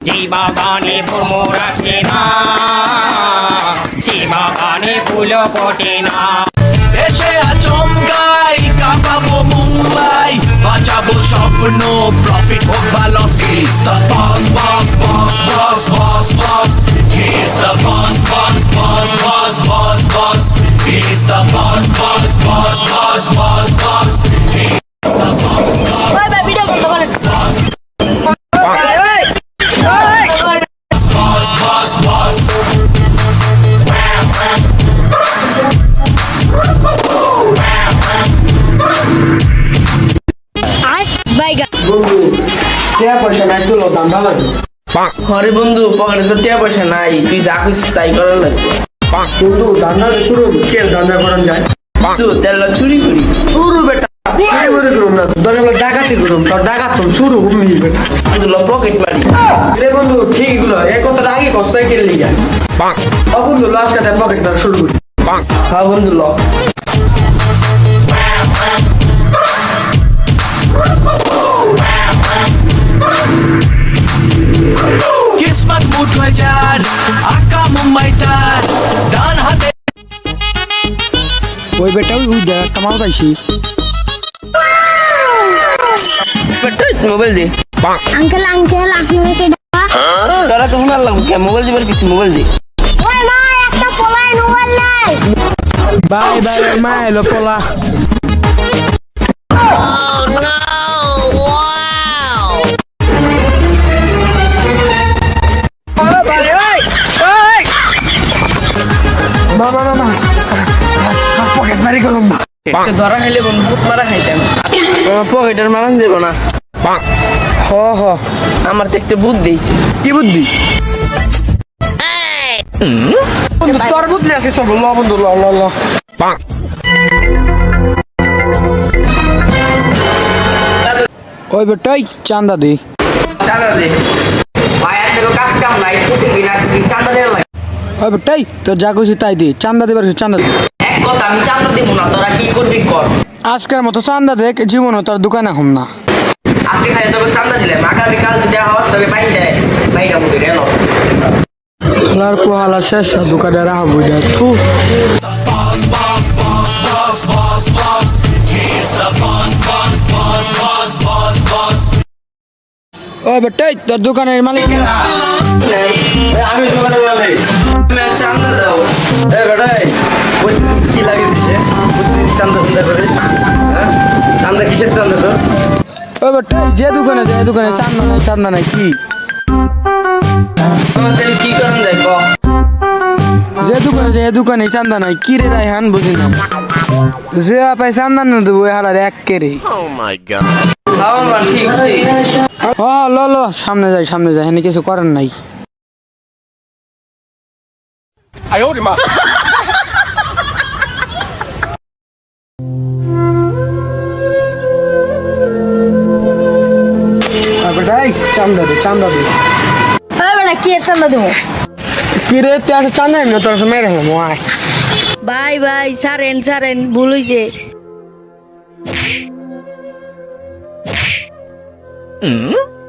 যে বাগানে ভ্রমর না সে ফুল ফোটে না এসে আচমকাই কাঁপাবো মুম্বাই বাঁচাবো স্বপ্ন প্রফিট হোক বা loss the boss, boss, boss, boss, boss, boss. He's the boss, boss, boss, boss, boss, boss. He's the boss, boss, boss, boss, boss, boss. বন্ধু টিয়া পয়সা নাই তুলো দাম ভালো হরে বন্ধু পকেটে তো টিয়া পয়সা নাই তুই যা খুশি তাই করার লাগবে। বন্ধু ধান্দা করো কে ধান্দা করান যায়? তুই তেল চুরি করি। শুরু বেটা। করে করুম না দরে বলে ডাকাতি করুম তো ডাকাত তো শুরু হুমি বেটা। পকেট মারি রে বন্ধু ঠিকগুলো। এই কথাটা আগে কষ্ট কে লিগা ও বন্ধু লাস্ট কাতে পকেট ধর শুরু করি। হ্যাঁ বন্ধু ল। ওই বেটা ওই দেখ কামাল পাইছি মোবাইল দে আঙ্কেল আঙ্কেল আপনাকে তোরা তো শোনার লাগবে কে মোবাইল দিবার কিছু মোবাইল দে ওই মা একটা পোলাই মোবাইল নাই বাই বাই মা এলো পোলা মামা মামা পকেট মারি করুম তোকে ধরা খাইলে বন্ধু ফুট মারা খাইতাম। আমার পকেটের মারান যাব না। হ হ। আমার তো একটা বুদ্ধ কি বুদ্ধি? তোর বুদ্ধি আছে সব ল বন্ধু ল ল ল। ওই বেটাই চান্দা দি। চাঁদা দে। ভাই কাজ কাম নাই প্রতিদিন আসি তুই দেওয়া লাগে। ওই বেটাই তোর যা খুশি তাই দি চান্দা দিবার চান্দা দি। এক কথা আমি চান্দা দিব না তোরা কি করবি কর আজকের মতো চান্দা দেখ জীবন তোর দোকানে হম না আজকে খালি তোকে চান্দা দিলাম আগামীকাল যদি হওয়ার তবে বাইরে দেয় বাইরে মুখে এলো হালার পোহালা শেষ দোকানে রাহা বুঝা থু boss, boss, boss, boss. He's the boss, boss, boss, boss. ওই বেটাই তোর দোকানের মালিক? আমি দোকানে বলে তুমি দাও। এ বেটাই ওই কি লাগিয়েছিস প্রতিদিন চান্দা চান্দা করে হ্যাঁ? চান্দা কিসের চান্দা তোর? ওই বেটাই যে দোকানে যে দোকানে চান্দা নাই চান্দা নাই কি? তোমাদের কি করেন যায় যে দোকানে যে দোকানে চান্দা নাই কি রে রাইহান বুঝি না। যে পাই চান্দা না দেবো হালার এক কেরে খাওয়া মা ঠিক ঠিক ও ল ল সামনে যাই সামনে যাই এখানে কিছু করার নাই। চান্দা দে চান্দা দে। কি দেবো? কি রে তুই চান্দা তোর মেরে হলাম ভাই ভাই সারেন সারেন ভুল 嗯？